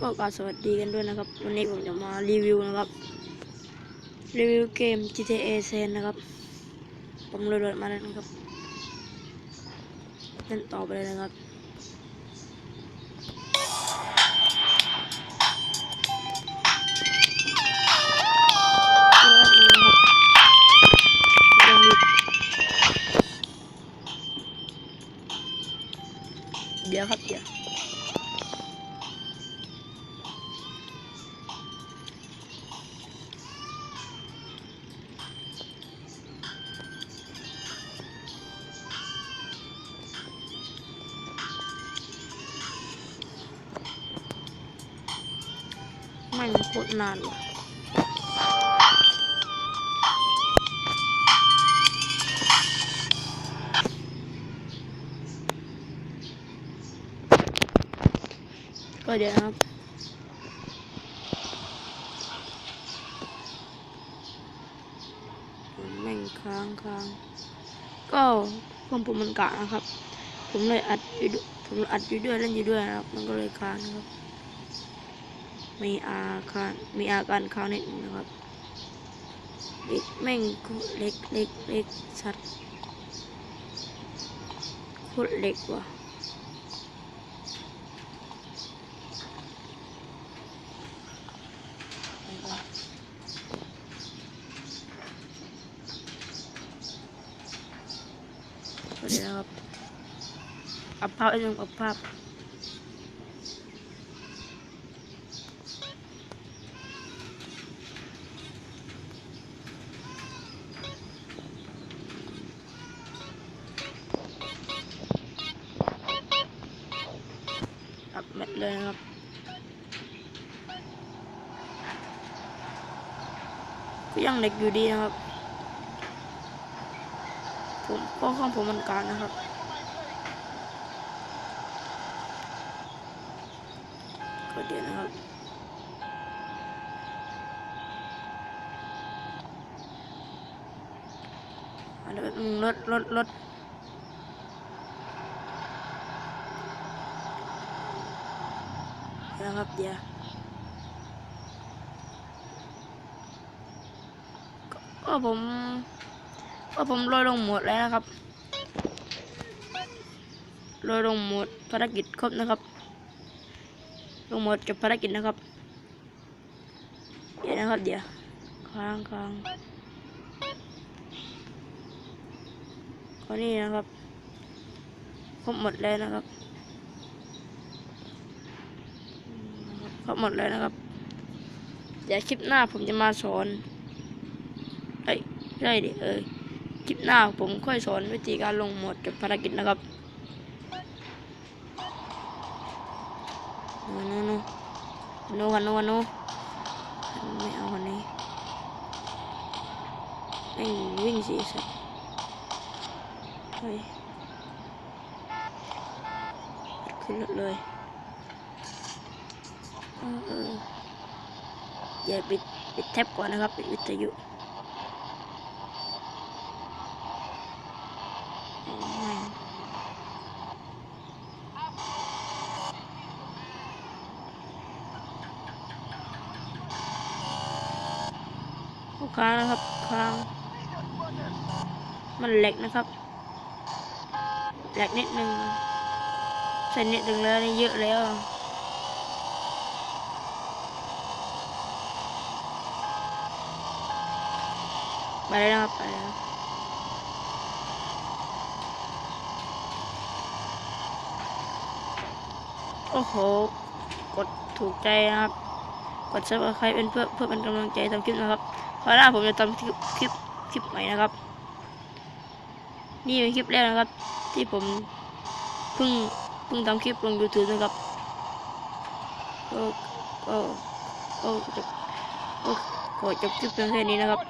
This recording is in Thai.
ก็กราบสวัสดีกันด้วยนะครับ วันนี้ผมจะมารีวิวนะครับ รีวิวเกม GTA s a n นะครับ ผมโหลดมาแล้วนะครับเล่นต่อไปเลยนะครับยังมีเดี๋ยวครับเดี๋ยว มันโคตรนานว่ะก็เดี๋ยวครับแม่งค้างค้างก็ความผมมันกะนะครับ ผมเลยอัดอยู่ด้วยผมอัดอยู่ด้วยเล่นอยู่ด้วยนะครับ มันก็เลยค้างนครับ มีอาการมีอาการค้างนิดนึงนะครับเล็กแม่งโคเล็กเล็กเล็กชัดโคตรเล็กว่ะสวัสดีนะครับอัพภาพอีกหนึ่งอัพภาพ อัพแมท เลยครับ ก็ยังเล็กอยู่ดีนะครับ ผมก็ข้องผมมันการนะครับก็เดี๋ยวนะครับอันนี้รถรถรถเดี๋ยว นะครับเดี๋ยวก็ผมก็ผมโรยลงหมดแล้วนะครับโรยลงหมดภารกิจครบนะครับ ลงหมดจบภารกิจนะครับ เดี๋ยวนะครับเดี๋ยวค้างค้างก็นี่นะครับครบหมดแล้วนะครับ ครบหมดแล้วนะครับเดี๋ยวคลิปหน้าผมจะมาสอนเอ้ยใช่ดิเออคลิปหน้าผมค่อยสอนวิธีการลงหมดจบภารกิจนะครับโน่โน่โน่โน่โน่ไม่เอาคนนี้ไอ้วิ่งสิสัตว์เฮ้ยขึ้นรถเลย อย่าปิดปิดแท็บก่อนนะครับ ปิดวิทยุโอ้ค้างนะครับค้างมันแหลกนะครับแหลกนิดนึงใส่นิดนึงแล้วนี่เยอะแล้ว ไปเลยนะครับไปเลยครับโอ้โห กดถูกใจนะครับ กดซับสไครป์เป็นเพื่อเพื่อเป็นกำลังใจทำคลิปนะครับคราวหน้าผมจะทำคลิปคลิปคลิปใหม่นะครับ นี่เป็นคลิปแรกนะครับ ที่ผมเพิ่งเพิ่งทำคลิปลง YouTube นะครับก็ก็ก็จบก็ขอจบคลิปเพียงแค่นี้นะครับ